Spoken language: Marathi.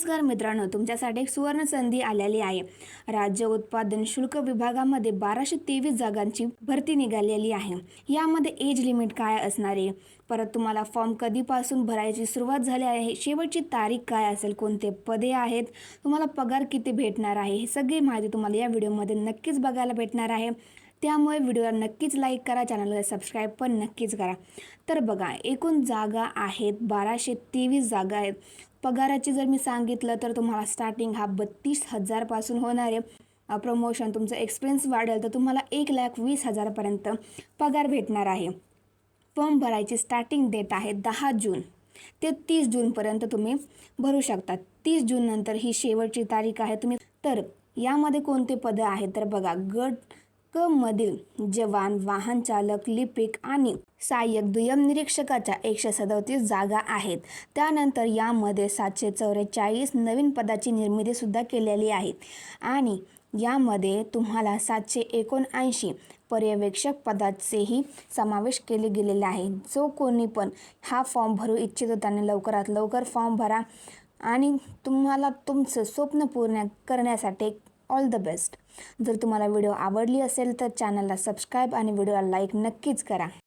नमस्कार मित्रांनो तुमच्यासाठी एक सुवर्ण संधी आलेली आहे. राज्य उत्पादन शुल्क विभागामध्ये बाराशे तेवीस जागांची भरती निघालेली आहे. यामध्ये एज लिमिट काय असणार आहे? परत तुम्हाला फॉर्म कधीपासून भरायची सुरुवात झाली आहे? शेवटची तारीख काय असेल? कोणते पदे आहेत? तुम्हाला पगार किती भेटणार आहे? ही सगळी माहिती तुम्हाला या व्हिडिओमध्ये नक्कीच बघायला भेटणार आहे. त्यामुळे व्हिडिओला नक्कीच लाईक करा चॅनलला सबस्क्राईब पण नक्कीच करा. तर बघा एकूण जागा आहेत बाराशे तेवीस जागा आहेत. पगाराची जर मी सांगितलं तर तुम्हाला स्टार्टिंग हा बत्तीस हजारपासून होणार आहे. प्रमोशन तुमचं एक्सपिरियन्स वाढेल तर तुम्हाला एक लाख वीस हजारपर्यंत पगार भेटणार आहे. फॉर्म भरायची स्टार्टिंग डेट आहे दहा जून. ते तीस जूनपर्यंत तुम्ही भरू शकता. तीस जून नंतर ही शेवटची तारीख आहे तुम्ही. तर यामध्ये कोणते पदं आहेत? तर बघा गट मधील जवान वाहन चालक लिपिक आणि सहाय्यक दुय्यम निरीक्षकाच्या एकशे सदोतीस जागा आहेत. त्यानंतर यामध्ये सातशे चौवेचाळीस नवीन पदाची निर्मितीसुद्धा केलेली आहे. आणि यामध्ये तुम्हाला सातशे एकोणऐंशी पर्यवेक्षक पदाचेही समावेश केले गेलेले आहे. जो कोणी पण हा फॉर्म भरू इच्छितो त्याने लवकरात लवकर फॉर्म भरा आणि तुम्हाला तुमचं स्वप्न पूर्ण करण्यासाठी ऑल द बेस्ट. जर तुम्हाला व्हिडिओ आवडली असेल तर चॅनलला सबस्क्राईब आणि व्हिडिओला लाईक नक्कीच करा.